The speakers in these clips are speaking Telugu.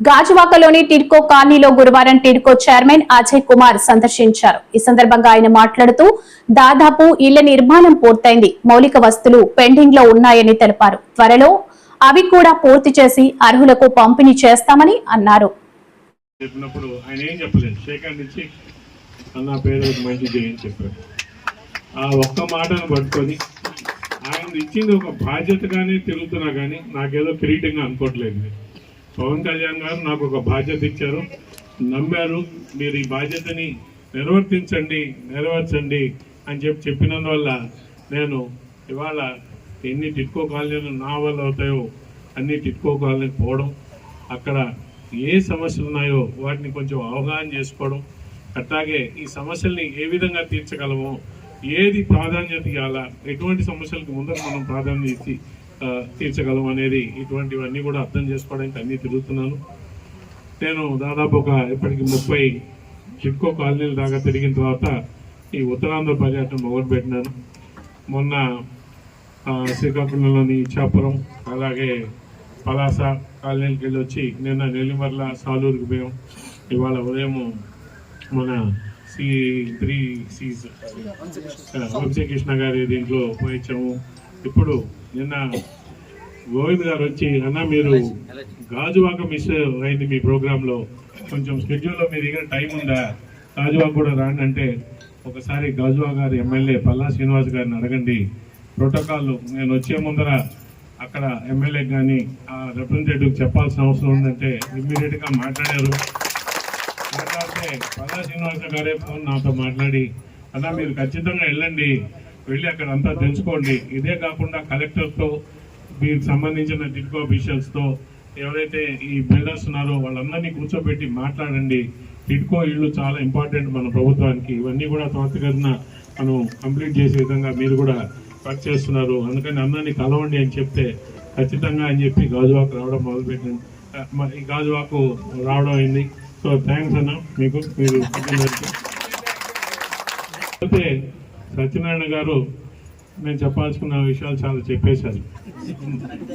గాజువాకలోని టిడ్కో కాలనీలో గురువారం టిడ్కో చైర్మన్ అజయ్ కుమార్ సందర్శించారు. ఈ సందర్భంగా ఆయన మాట్లాడుతూ దాదాపు ఇళ్ళ నిర్మాణం పూర్తయింది. మౌలిక వస్తువులు పెండింగ్లో ఉన్నాయని తెలిపారు. త్వరలో అవి కూడా పూర్తి చేసి అర్హులకు పంపిణీ చేస్తామని అన్నారు. చెప్పినప్పుడు ఆయన ఏం చెప్పలేదు. షేక్ ఇచ్చి అన్న పేదలకు మంచి చేయని చెప్పారు ఆ ఒక్క మాటను పట్టుకొని ఆయన ఇచ్చింది ఒక బాధ్యతగానే తిరుగుతున్నా కానీ నాకేదో కిరీటంగా అనుకోవట్లేదు. పవన్ కళ్యాణ్ గారు నాకు ఒక బాధ్యత ఇచ్చారు. నమ్మారు. మీరు ఈ బాధ్యతని నిర్వర్తించండి నెరవేర్చండి అని చెప్పి చెప్పినందువల్ల నేను ఇవాళ ఎన్ని టిట్కో కాలనీలు నా వల్ల అవుతాయో అన్ని టిట్కో కాలనీకి పోవడం అక్కడ ఏ సమస్యలు ఉన్నాయో వాటిని కొంచెం అవగాహన చేసుకోవడం అట్లాగే ఈ సమస్యల్ని ఏ విధంగా తీర్చగలమో ఏది ప్రాధాన్యత ఇవ్వాలా ఎటువంటి సమస్యలకు ముందర మనం ప్రాధాన్యత ఇచ్చి తీర్చగలం అనేది ఇటువంటివన్నీ కూడా అర్థం చేసుకోవడానికి అన్నీ తిరుగుతున్నాను. నేను దాదాపు ఒక ఇప్పటికి ముప్పై చిట్కో కాలనీల దాకా తిరిగిన తర్వాత ఈ ఉత్తరాంధ్ర పర్యటన మొదలుపెట్టినాను. మొన్న శ్రీకాకుళంలోని ఇచ్చాపురం అలాగే పలాస కాలనీకి వెళ్ళి వచ్చి నిన్న నెల్లిమర్ల సాలూరుకి పోయాం. ఇవాళ ఉదయం మన సి త్రీ సీస్ వంశీకృష్ణ గారి దీంట్లో పోయించాము ఇప్పుడు నిన్న గోవింద్ గారు వచ్చి అన్న మీరు గాజువాక మిస్ అయింది మీ ప్రోగ్రాంలో కొంచెం స్కెడ్యూల్లో మీ దగ్గర టైం ఉందా? గాజువాక కూడా రాండి అంటే ఒకసారి గాజువా గారు ఎమ్మెల్యే పల్లా శ్రీనివాస్ గారిని అడగండి. ప్రోటోకాల్ నేను వచ్చే ముందర అక్కడ ఎమ్మెల్యే కానీ ఆ రిప్రజెంటేటివ్ చెప్పాల్సిన అవసరం ఉందంటే ఇమ్మీడియట్గా మాట్లాడారు. మాట్లాడితే పల్లా శ్రీనివాస గారే ఫోన్ నాతో మాట్లాడి అన్నా మీరు ఖచ్చితంగా వెళ్ళండి. వెళ్ళి అక్కడ అంతా తెలుసుకోండి. ఇదే కాకుండా కలెక్టర్తో దీనికి సంబంధించిన టిడ్కో అఫీషియల్స్తో ఎవరైతే ఈ బిల్డర్స్ ఉన్నారో వాళ్ళందరినీ కూర్చోబెట్టి మాట్లాడండి. టిడ్కో ఇళ్ళు చాలా ఇంపార్టెంట్ మన ప్రభుత్వానికి. ఇవన్నీ కూడా త్వరితగతిన మనం కంప్లీట్ చేసే విధంగా మీరు కూడా వర్క్ చేస్తున్నారు. అందుకని అందరినీ కలవండి అని చెప్తే ఖచ్చితంగా అని చెప్పి గాజువాకు రావడం మొదలుపెట్టింది. ఈ గాజువాకు రావడం అయింది. సో థ్యాంక్స్ అన్న. మీకు మీరు అయితే సత్యనారాయణ గారు నేను చెప్పాల్సుకున్న విషయాలు చాలా చెప్పేశారు.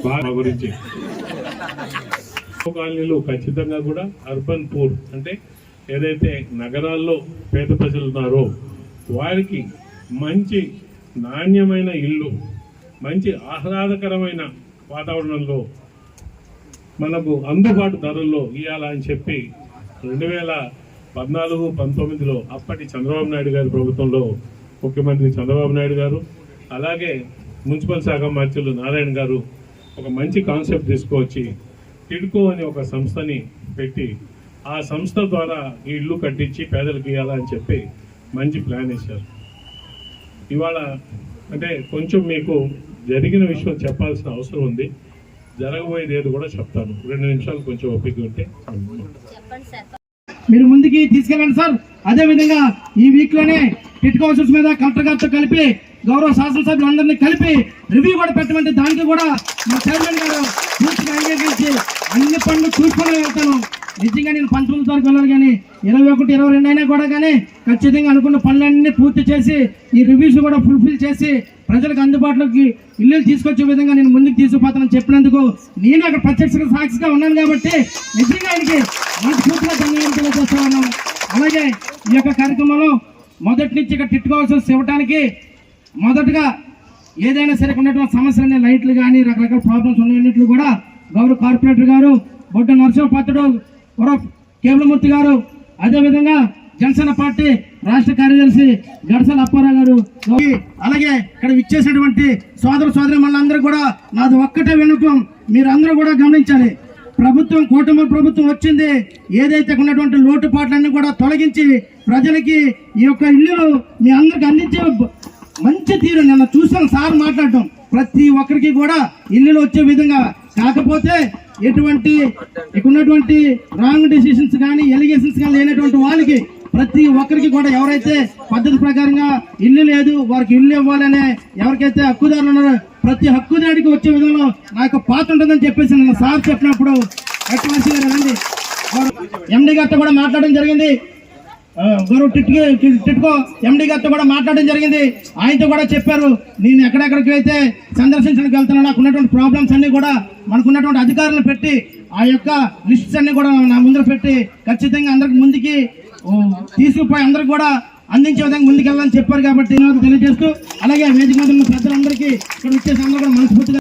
బాగా గురించి. కాలనీలు ఖచ్చితంగా కూడా అర్బన్ పూర్ అంటే ఏదైతే నగరాల్లో పేద ప్రజలు ఉన్నారో వారికి మంచి నాణ్యమైన ఇల్లు మంచి ఆహ్లాదకరమైన వాతావరణంలో మనకు అందుబాటు ధరల్లో ఇవ్వాలని చెప్పి రెండు వేల పద్నాలుగు పంతొమ్మిదిలో అప్పటి చంద్రబాబు నాయుడు గారి ప్రభుత్వంలో ముఖ్యమంత్రి చంద్రబాబు నాయుడు గారు అలాగే మున్సిపల్ శాఖ మంత్రులు నారాయణ గారు ఒక మంచి కాన్సెప్ట్ తీసుకువచ్చి టిడ్కో అనే ఒక సంస్థని పెట్టి ఆ సంస్థ ద్వారా ఈ ఇల్లు కట్టించి పేదలకు ఇవ్వాలని చెప్పి మంచి ప్లాన్ వేశారు. ఇవాళ అంటే కొంచెం మీకు జరిగిన విషయం చెప్పాల్సిన అవసరం ఉంది. జరగబోయేది ఏది కూడా చెప్తాను. రెండు నిమిషాలు కొంచెం ఓపిక ఉంటే. మీరు ముందుకి తీసుకెళ్ళండి సార్. అదేవిధంగా ఈ వీక్లోనే టిట్ కౌన్సిల్స్ మీద కలెక్టర్ గారితో కలిపి గౌరవ శాసనసభ్యులందరినీ కలిపి రివ్యూ కూడా పెట్టమంటే దానికి కూడా మా చైర్మన్ గారు పూర్తిగా అంగీకరించి అన్ని పనులు చూసుకొని వెళ్తాను. నిజంగా నేను పంతొమ్మిది తారీఖు వెళ్ళాలి కానీ ఇరవై ఒకటి ఇరవై రెండు అయినా కూడా కానీ ఖచ్చితంగా అనుకున్న పనులన్నీ పూర్తి చేసి ఈ రివ్యూస్ కూడా ఫుల్ఫిల్ చేసి ప్రజలకు అందుబాటులోకి ఇల్లు తీసుకొచ్చే విధంగా నేను ముందుకు తీసుకుపోతానని చెప్పినందుకు నేను అక్కడ ప్రత్యక్ష సాక్షిగా ఉన్నాను కాబట్టి నిజంగా ఆయనకి మనస్ఫూర్తిగా ధన్యవాదాలు తెలియజేస్తా ఉన్నాను. అలాగే ఈ యొక్క కార్యక్రమంలో మొదటి నుంచి ఇక్కడ టిట్టుకోవాల్సి ఇవ్వటానికి మొదటగా ఏదైనా సరే ఉన్నటువంటి సమస్యలన్నీ లైట్లు కానీ రకరకాల ప్రాబ్లమ్స్ ఉన్నట్లు కూడా గౌరవ కార్పొరేటర్ గారు బొడ్డ నరసింహపాత్రుడు కేవలమూర్తి గారు అదేవిధంగా జనసేన పార్టీ రాష్ట్ర కార్యదర్శి గడసల అప్పారావు గారు. అలాగే ఇక్కడ విచ్చేసినటువంటి సోదర సోదరి మనందరూ కూడా నాది ఒక్కటే వినపం మీరందరూ కూడా గమనించాలి. ప్రభుత్వం కూటమి ప్రభుత్వం వచ్చింది. ఏదైతే ఉన్నటువంటి లోటుపాట్లన్నీ కూడా తొలగించి ప్రజలకి ఈ యొక్క ఇల్లు మీ అందరికి అందించే మంచి తీరు నిన్న చూసాను సార్ మాట్లాడటం. ప్రతి ఒక్కరికి కూడా ఇల్లులు వచ్చే విధంగా. కాకపోతే ఎటువంటి ఇక్కడ ఉన్నటువంటి రాంగ్ డెసిషన్స్ కానీ ఎలిగేషన్స్ కానీ లేనటువంటి వాళ్ళకి ప్రతి ఒక్కరికి కూడా ఎవరైతే పద్ధతి ప్రకారంగా ఇల్లు లేదు వారికి ఇల్లు ఇవ్వాలనే ఎవరికైతే హక్కుదారులు ఉన్నారో ప్రతి హక్కుదారికి వచ్చే విధంలో నా యొక్క పాత్ర ఉంటుందని చెప్పేసి నేను సార్ చెప్పినప్పుడు ఎట్లసి గారు రండి ఎండి గారితో కూడా మాట్లాడడం జరిగింది. ఆ, గౌరవ్ టిట్కో టిట్కో ఎండి గారితో కూడా మాట్లాడడం జరిగింది. ఆయనతో కూడా చెప్పారు నేను ఎక్కడెక్కడికి అయితే సందర్శించడానికి వెళ్తున్నా నాకు ఉన్నటువంటి ప్రాబ్లమ్స్ అన్ని కూడా మనకున్నటువంటి అధికారులను పెట్టి ఆ యొక్క లిస్ట్స్ అన్ని కూడా నా ముందర పెట్టి ఖచ్చితంగా అందరికి ముందుకి తీసుకుపోయి అందరికి కూడా అందించే విధంగా ముందుకెళ్ళాలని చెప్పారు కాబట్టి తెలియజేస్తూ అలాగే వేదిక మీద ఉన్న పెద్దలందరికీ ఇక్కడ వచ్చేసి అందరూ కూడా మనస్ఫూర్తిగా